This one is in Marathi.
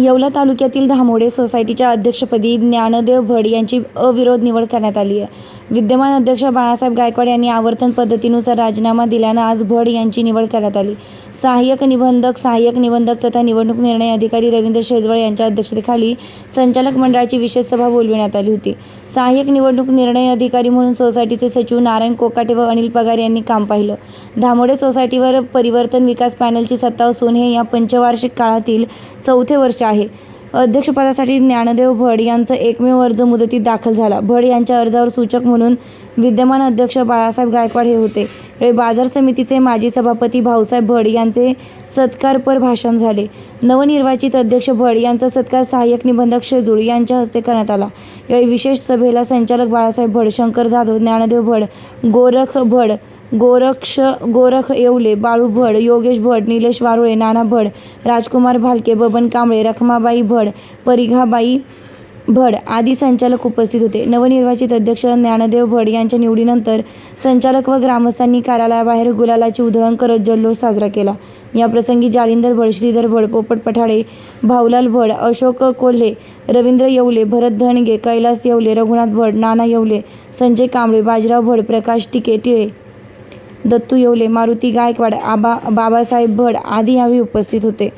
येवला तालुक्यातील धामोडे सोसायटीच्या अध्यक्षपदी ज्ञानदेव भड यांची अविरोध निवड करण्यात आली आहे. विद्यमान अध्यक्ष बाळासाहेब गायकवाड यांनी आवर्तन पद्धतीनुसार राजीनामा दिल्यानं आज भड यांची निवड करण्यात आली. सहाय्यक निबंधक सहाय्यक निबंधक तथा निवडणूक निर्णय अधिकारी रवींद्र शेजवळ यांच्या अध्यक्षतेखाली संचालक मंडळाची विशेष सभा बोलविण्यात आली होती. सहाय्यक निवडणूक निर्णय अधिकारी म्हणून सोसायटीचे सचिव नारायण कोकाटे व अनिल पगार यांनी काम पाहिलं. धामोडे सोसायटीवर परिवर्तन विकास पॅनलची सत्ता असून हे या पंचवार्षिक काळातील चौथे वर्ष आहे. अध्यक्षपदासाठी ज्ञानदेव भड यांचा एकमेव अर्ज मुदतीत दाखल झाला. भड यांच्या अर्जावर सूचक म्हणून विद्यमान अध्यक्ष बाळासाहेब गायकवाड हे होते. यावेळी बाजार समितीचे माजी सभापती भाऊसाहेब भड यांचे सत्कारपर भाषण झाले. नवनिर्वाचित अध्यक्ष भड यांचा सत्कार सहाय्यक निबंधक शेजूळ यांच्या हस्ते करण्यात आला. यावेळी विशेष सभेला संचालक बाळासाहेब भड शंकर जाधव ज्ञानदेव भड गोरख भड गोरक्ष गोरख येवले बाळू भड योगेश भड निलेश वारुळे नाना भड राजकुमार भालके बबन कांबळे रखमाबाई भड परिघाबाई भड आदी संचालक उपस्थित होते. नवनिर्वाचित अध्यक्ष ज्ञानदेव भड यांच्या निवडीनंतर संचालक व ग्रामस्थांनी कार्यालयाबाहेर गुलालाची उधळण करत जल्लोष साजरा केला. याप्रसंगी जालिंदर भड श्रीधर भड पोपट पठाडे भाऊलाल भड अशोक कोल्हे रवींद्र येवले भरत धणगे कैलास येवले रघुनाथ भड नाना येवले संजय कांबळे बाजीराव भड प्रकाश टिके टिळे दत्तू येवले मारुती गायकवाड आबा बाबासाहेब भड आदी यावेळी उपस्थित होते.